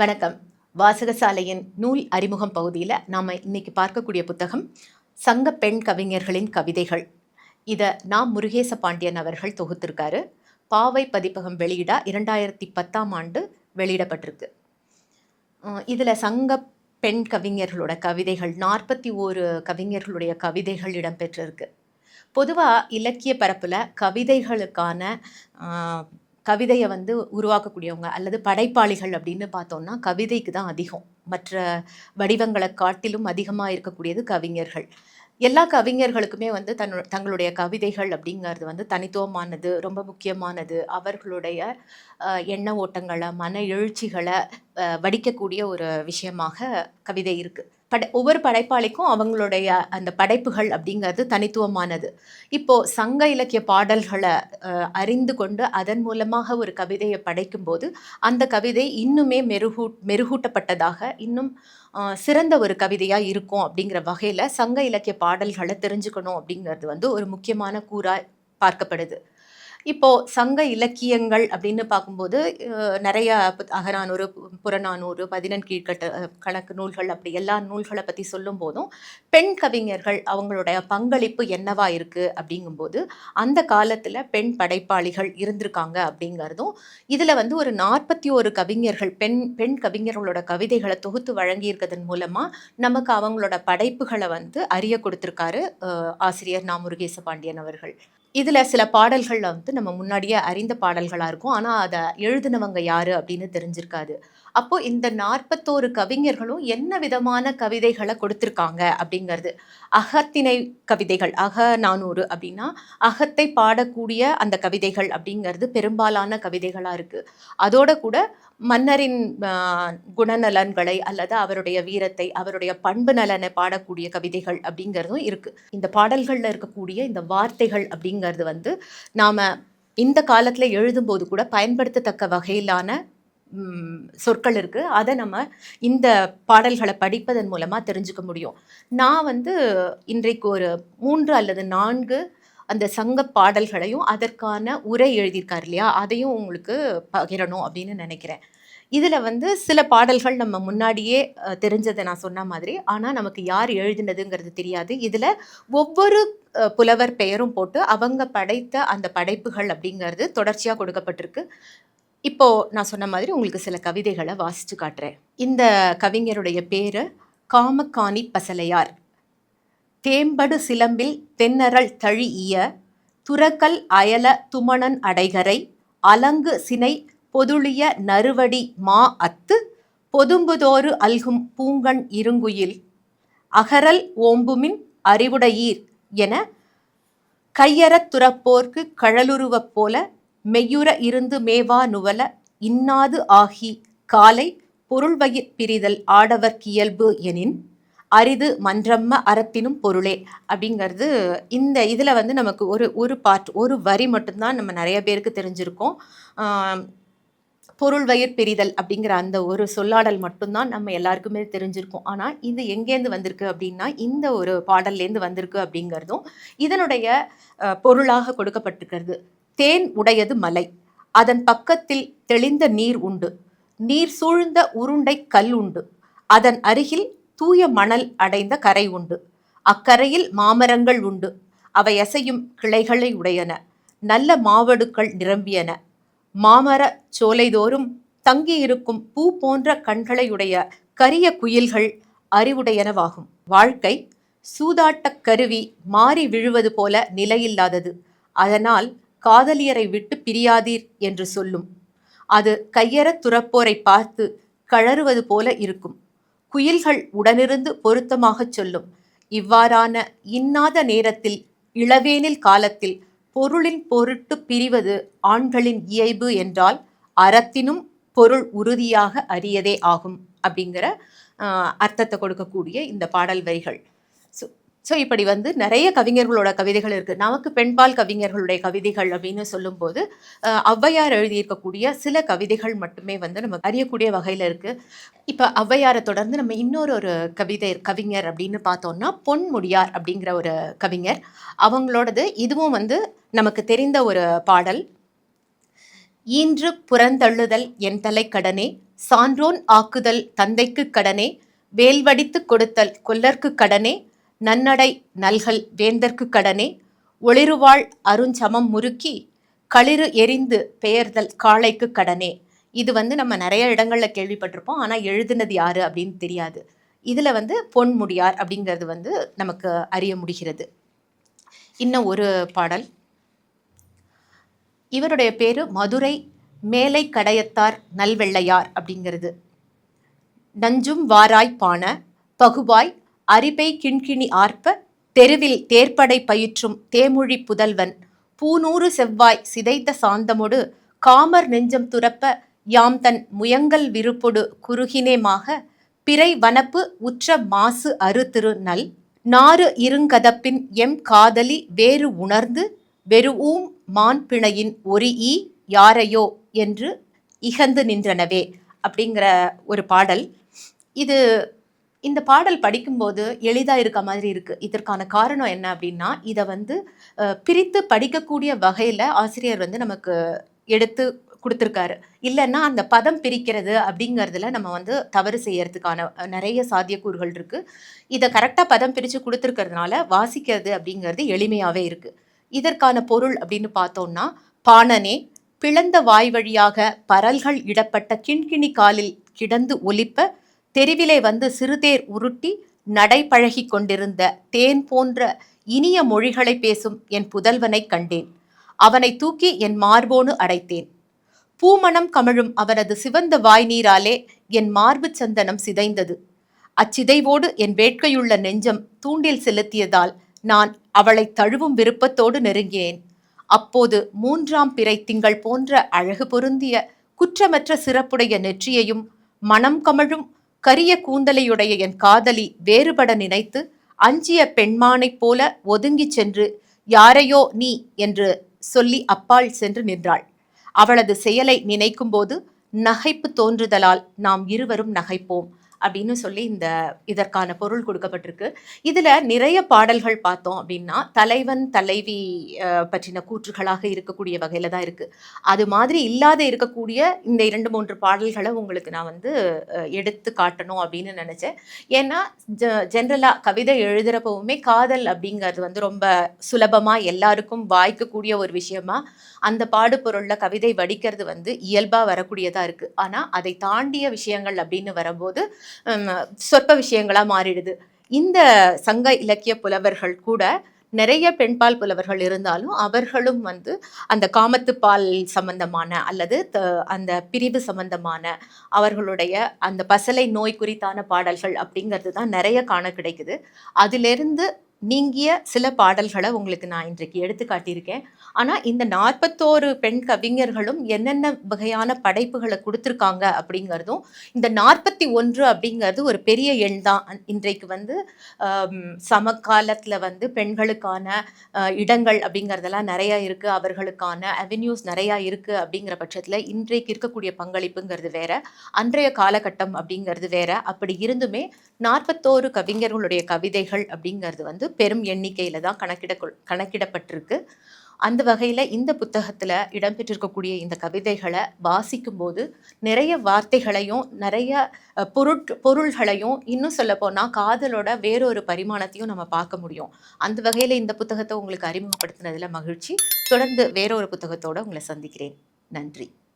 வணக்கம். வாசகசாலையின் நூல் அறிமுகம் பகுதியில் நாம் இன்னைக்கு பார்க்கக்கூடிய புத்தகம் சங்க பெண் கவிஞர்களின் கவிதைகள். இதை நாம் முருகேச பாண்டியன் அவர்கள் தொகுத்திருக்காரு. பாவை பதிப்பகம் வெளியிடா இரண்டாயிரத்தி பத்தாம் ஆண்டு வெளியிடப்பட்டிருக்கு. இதில் சங்க பெண் கவிஞர்களோட கவிதைகள் நாற்பத்தி ஓரு கவிஞர்களுடைய கவிதைகள் இடம்பெற்றிருக்கு. பொதுவாக இலக்கிய பரப்பில் கவிதைகளுக்கான கவிதையை வந்து உருவாக்கக்கூடியவங்க அல்லது படைப்பாளிகள் அப்படின்னு பார்த்தோம்னா கவிதைக்கு தான் அதிகம். மற்ற வடிவங்களை காட்டிலும் அதிகமாக இருக்கக்கூடியது கவிஞர்கள். எல்லா கவிஞர்களுக்குமே வந்து தன்னு தங்களுடைய கவிதைகள் அப்படிங்கிறது வந்து தனித்துவமானது ரொம்ப முக்கியமானது. அவர்களுடைய எண்ண ஓட்டங்களை மன எழுச்சிகளை வடிக்கக்கூடிய ஒரு விஷயமாக கவிதை இருக்குது படை ஒவ்வொரு படைப்பாளிக்கும் அவங்களுடைய அந்த படைப்புகள் அப்படிங்கிறது தனித்துவமானது. இப்போது சங்க இலக்கிய பாடல்களை அறிந்து கொண்டு அதன் மூலமாக ஒரு கவிதையை படைக்கும்போது அந்த கவிதை இன்னுமே மெருகூ மெருகூட்டப்பட்டதாக இன்னும் சிறந்த ஒரு கவிதையாக இருக்கும் அப்படிங்கிற வகையில் சங்க இலக்கிய பாடல்களை தெரிஞ்சுக்கணும் அப்படிங்கிறது வந்து ஒரு முக்கியமான கூறாக பார்க்கப்படுது. இப்போ சங்க இலக்கியங்கள் அப்படின்னு பார்க்கும்போது நிறைய அகரானூறு புறநானூறு பதினெண் கீழ்கட்ட கணக்கு நூல்கள் அப்படி எல்லா நூல்களை பற்றி சொல்லும் போதும் பெண் கவிஞர்கள் அவங்களுடைய பங்களிப்பு என்னவா இருக்கு அப்படிங்கும்போது அந்த காலத்தில் பெண் படைப்பாளிகள் இருந்திருக்காங்க அப்படிங்கிறதும் இதில் வந்து ஒரு நாற்பத்தி ஒரு கவிஞர்கள் பெண் பெண் கவிஞர்களோட கவிதைகளை தொகுத்து வழங்கியிருக்கிறதன் மூலமாக நமக்கு அவங்களோட படைப்புகளை வந்து அறிய கொடுத்துருக்காரு ஆசிரியர் நா முருகேச பாண்டியன் அவர்கள். இதில் சில பாடல்கள் வந்து நம்ம முன்னாடியே அறிந்த பாடல்களாக இருக்கும். ஆனால் அதை எழுதினவங்க யார் அப்படின்னு தெரிஞ்சிருக்காது. அப்போ இந்த நாற்பத்தோரு கவிஞர்களும் என்ன விதமான கவிதைகளை கொடுத்துருக்காங்க அப்படிங்கிறது. அகத்தினை கவிதைகள் அக நானூறு அப்படின்னா அகத்தை பாடக்கூடிய அந்த கவிதைகள் அப்படிங்கிறது பெரும்பாலான கவிதைகளாக இருக்குது அதோட கூட மன்னரின் குணநலன்களை அல்லது அவருடைய வீரத்தை அவருடைய பண்பு நலனை பாடக்கூடிய கவிதைகள் அப்படிங்கிறதும் இருக்குது இந்த பாடல்களில் இருக்கக்கூடிய இந்த வார்த்தைகள் அப்படிங்கிறது வந்து நாம் இந்த காலத்தில் எழுதும்போது கூட பயன்படுத்தத்தக்க வகையிலான சொற்கள் இருக்குது அதை நம்ம இந்த பாடல்களை படிப்பதன் மூலமாக தெரிஞ்சுக்க முடியும். நான் வந்து இன்றைக்கு ஒரு மூன்று அல்லது நான்கு அந்த சங்க பாடல்களையும் அதற்கான உரை எழுதியிருக்கார் இல்லையா? அதையும் உங்களுக்கு பகிரணும் அப்படின்னு நினைக்கிறேன். இதில் வந்து சில பாடல்கள் நம்ம முன்னாடியே தெரிஞ்சதை நான் சொன்ன மாதிரி ஆனால் நமக்கு யார் எழுதினதுங்கிறது தெரியாது. இதில் ஒவ்வொரு புலவர் பெயரும் போட்டு அவங்க படைத்த அந்த படைப்புகள் அப்படிங்கிறது தொடர்ச்சியாக கொடுக்கப்பட்டிருக்கு. இப்போ நான் சொன்ன மாதிரி உங்களுக்கு சில கவிதைகளை வாசிச்சு காட்டுறேன். இந்த கவிஞருடைய பேர் காமக்காணி பசலையார். தேம்படு சிலம்பில் தென்னரல் தழிய துறக்கல் அயல துமணன் அடைகரை அலங்கு சினை பொதுளிய நறுவடி மா அத்து பொதும்புதோறு அல்கும் பூங்கண் இருங்குயில் அகரல் ஓம்புமின் அறிவுடையீர் என கையறத் துறப்போர்க்கு கழலுருவப் போல மெய்யுற இருந்து மேவா நுவல இன்னாது ஆகி காலை பொருள்வயிற் பிரிதல் ஆடவர் கியல்பு எனின் அரிது மன்றம்ம அறத்தினும் பொருளே அப்படிங்கிறது இந்த இதில் வந்து நமக்கு ஒரு ஒரு பார்ட் ஒரு வரி மட்டும்தான் நம்ம நிறைய பேருக்கு தெரிஞ்சிருக்கோம். பொருள் வயிற் பிரிதல் அப்படிங்கிற அந்த ஒரு சொல்லாடல் மட்டும்தான் நம்ம எல்லாருக்குமே தெரிஞ்சிருக்கும். ஆனால் இது எங்கேருந்து வந்திருக்கு அப்படின்னா இந்த ஒரு பாடல்லேருந்து வந்திருக்கு அப்படிங்கிறதும் இதனுடைய பொருளாக கொடுக்கப்பட்டிருக்கிறது. தேன் உடையது மலை. அதன் பக்கத்தில் தெளிந்த நீர் உண்டு. நீர் சூழ்ந்த உருண்டை கல் உண்டு. அதன் அருகில் தூய மணல் அடைந்த கரை உண்டு. அக்கரையில் மாமரங்கள் உண்டு. அவை அசையும் கிளைகளை உடையன. நல்ல மாவடுக்கள் நிரம்பியன. மாமர சோலைதோறும் தங்கியிருக்கும் பூ போன்ற கண்களையுடைய கரிய குயில்கள் அறிவுடையனவாகும். வாழ்க்கை சூதாட்டக் கருவி மாறி விழுவது போல நிலையில்லாதது. அதனால் காதலியரை விட்டு பிரியாதீர் என்று சொல்லும். அது கையறத் துறப்போரை பார்த்து கழறுவது போல இருக்கும். குயில்கள் உடனிருந்து பொருத்தமாகச் சொல்லும். இவ்வாறான இன்னாத நேரத்தில் இளவேனில் காலத்தில் பொருளின் பொருட்டு பிரிவது ஆண்களின் இயல்பு என்றால் அறத்தினும் பொருள் உறுதியாக அறியதே ஆகும் அப்படிங்கிற அர்த்தத்தை கொடுக்கக்கூடிய இந்த பாடல் வரிகள். ஸோ ஸோ இப்படி வந்து நிறைய கவிஞர்களோட கவிதைகள் இருக்குது நமக்கு பெண்பால் கவிஞர்களுடைய கவிதைகள் அப்படின்னு சொல்லும்போது ஔவையார் எழுதியிருக்கக்கூடிய சில கவிதைகள் மட்டுமே வந்து நமக்கு அறியக்கூடிய வகையில் இருக்குது இப்போ ஔவையாரை தொடர்ந்து நம்ம இன்னொரு ஒரு கவிதை கவிஞர் அப்படின்னு பார்த்தோம்னா பொன்முடியார் அப்படிங்கிற ஒரு கவிஞர். அவங்களோடது இதுவும் வந்து நமக்கு தெரிந்த ஒரு பாடல். ஈன்று புறந்தள்ளுதல் என் தலை கடனே சான்றோன் ஆக்குதல் தந்தைக்கு கடனே வேல்வடித்து கொடுத்தல் கொல்லர்க்கு கடனே நன்னடை நல்கல் வேந்தர்க்கு கடனே. ஒளிருவாள் அருஞ்சமம் முறுக்கி களிறு எரிந்து பெயர்தல் காளைக்கு கடனே. இது வந்து நம்ம நிறைய இடங்களில் கேள்விப்பட்டிருப்போம். ஆனால் எழுதுனது யார் அப்படின்னு தெரியாது. இதில் வந்து பொன்முடியார் அப்படிங்கிறது வந்து நமக்கு அறிய முடிகிறது. இன்னும் ஒரு பாடல். இவருடைய பேர் மதுரை மேலை கடையத்தார் நல்வெள்ளையார் அப்படிங்கிறது. நஞ்சும் வாராய் பான பகுவாய் அரிபை கிண்கிணி ஆர்ப்ப தெருவில் தேர்ப்படை பயிற்றும் தேமொழி புதல்வன் பூநூறு செவ்வாய் சிதைத்த சாந்தமொடு காமர் நெஞ்சம் துரப்ப யாம் தன் முயங்கல் விருப்பொடு குறுகினேமாக பிறை வனப்பு உற்ற மாசு அரு திரு நல் நாறு இருங்கதப்பின் எம் காதலி வேறு உணர்ந்து வெறுவும் மான் பிணையின் ஒரு ஈ யாரையோ என்று இகந்து நின்றனவே அப்படிங்கிற ஒரு பாடல். இது இந்த பாடல் படிக்கும்போது எளிதாக இருக்க மாதிரி இருக்குது இதற்கான காரணம் என்ன அப்படின்னா இதை வந்து பிரித்து படிக்கக்கூடிய வகையில் ஆசிரியர் வந்து நமக்கு எடுத்து கொடுத்துருக்காரு. இல்லைன்னா அந்த பதம் பிரிக்கிறது அப்படிங்கிறதுல நம்ம வந்து தவறு செய்யறதுக்கான நிறைய சாத்தியக்கூறுகள் இருக்குது இதை கரெக்டாக பதம் பிரித்து கொடுத்துருக்கறதுனால வாசிக்கிறது அப்படிங்கிறது எளிமையாகவே இருக்குது இதற்கான பொருள் அப்படின்னு பார்த்தோம்னா பாணனே பிளந்த வாய் வழியாக பரல்கள் இடப்பட்ட கிண்கிணி காலில் கிடந்து ஒலிப்ப தெருவிலே வந்து சிறுதேர் உருட்டி நடைபழகி கொண்டிருந்த தேன் போன்ற இனிய மொழிகளை பேசும் என் புதல்வனைக் கண்டேன். அவனை தூக்கி என் மார்போடு அடைத்தேன். பூமணம் கமழும் அவனது சிவந்த வாய் நீராலே என் மார்பு சந்தனம் சிதைந்தது. அச்சிதைவோடு என் வேட்கையுள்ள நெஞ்சம் தூண்டில் செலுத்தியதால் நான் அவளை தழுவும் விருப்பத்தோடு நெருங்கினேன். அப்போது மூன்றாம் பிறை திங்கள் போன்ற அழகு பொருந்திய குற்றமற்ற சிறப்புடைய நெற்றியையும் மனம் கமழும் கரிய கூந்தலையுடைய என் காதலி வேறுபட நினைத்து அஞ்சிய பெண்மானைப் போல ஒதுங்கிச் சென்று யாரையோ நீ என்று சொல்லி அப்பால் சென்று நின்றாள். அவளது செயலை நினைக்கும்போது நகைப்பு தோன்றுதலால் நாம் இருவரும் நகைப்போம். அப்படின்னு சொல்லி இந்த இதற்கான பொருள் கொடுக்கப்பட்டிருக்கு. இதில் நிறைய பாடல்கள் பார்த்தோம் அப்படின்னா தலைவன் தலைவி பற்றின கூற்றுகளாக இருக்கக்கூடிய வகையில் தான் இருக்குது அது மாதிரி இல்லாத இருக்கக்கூடிய இந்த இரண்டு மூன்று பாடல்களை உங்களுக்கு நான் வந்து எடுத்து காட்டணும் அப்படின்னு நினச்சேன். ஏன்னா ஜென்ரலாக கவிதை எழுதுகிறப்பவுமே காதல் அப்படிங்கிறது வந்து ரொம்ப சுலபமாக எல்லாருக்கும் வாய்க்கக்கூடிய ஒரு விஷயமா அந்த பாடுபொருளில் கவிதை வடிக்கிறது வந்து இயல்பாக வரக்கூடியதாக இருக்குது ஆனால் அதை தாண்டிய விஷயங்கள் அப்படின்னு வரும்போது சொற்ப விஷயங்களாக மாறிடுது. இந்த சங்க இலக்கிய புலவர்கள் கூட நிறைய பெண்பால் புலவர்கள் இருந்தாலும் அவர்களும் வந்து அந்த காமத்துப்பால் சம்பந்தமான அல்லது த- அந்த பிரிவு சம்பந்தமான அவர்களுடைய அந்த பசலை நோய் குறித்தான பாடல்கள் அப்படிங்கிறது தான் நிறைய காண கிடைக்குது. அதிலிருந்து நீங்கிய சில பாடல்களை உங்களுக்கு நான் இன்றைக்கு எடுத்து காட்டியிருக்கேன். ஆனால் இந்த நாற்பத்தோரு பெண் கவிஞர்களும் என்னென்ன வகையான படைப்புகளை கொடுத்துருக்காங்க அப்படிங்கிறதும் இந்த நாற்பத்தி ஒன்று அப்படிங்கிறது ஒரு பெரிய எண் தான். இன்றைக்கு வந்து சமகாலத்தில் வந்து பெண்களுக்கான இடங்கள் அப்படிங்கிறதெல்லாம் நிறையா இருக்குது அவர்களுக்கான அவென்யூஸ் நிறையா இருக்குது அப்படிங்கிற பட்சத்தில் இன்றைக்கு இருக்கக்கூடிய பங்களிப்புங்கிறது வேற. அன்றைய காலகட்டம் அப்படிங்கிறது வேற. அப்படி இருந்துமே நாற்பத்தோரு கவிஞர்களுடைய கவிதைகள் அப்படிங்கிறது வந்து பெரும் எண்ணிக்கையில் தான் கணக்கிட கணக்கிடப்பட்டிருக்கு. அந்த வகையில் இந்த புத்தகத்தில் இடம்பெற்றிருக்கக்கூடிய இந்த கவிதைகளை வாசிக்கும்போது நிறைய வார்த்தைகளையும் நிறைய பொருட் பொருள்களையும் இன்னும் சொல்லப்போனால் காதலோட வேறொரு பரிமாணத்தையும் நம்ம பார்க்க முடியும். அந்த வகையில் இந்த புத்தகத்தை உங்களுக்கு அறிமுகப்படுத்தினதில் மகிழ்ச்சி. தொடர்ந்து வேறொரு புத்தகத்தோடு உங்களை சந்திக்கிறேன். நன்றி.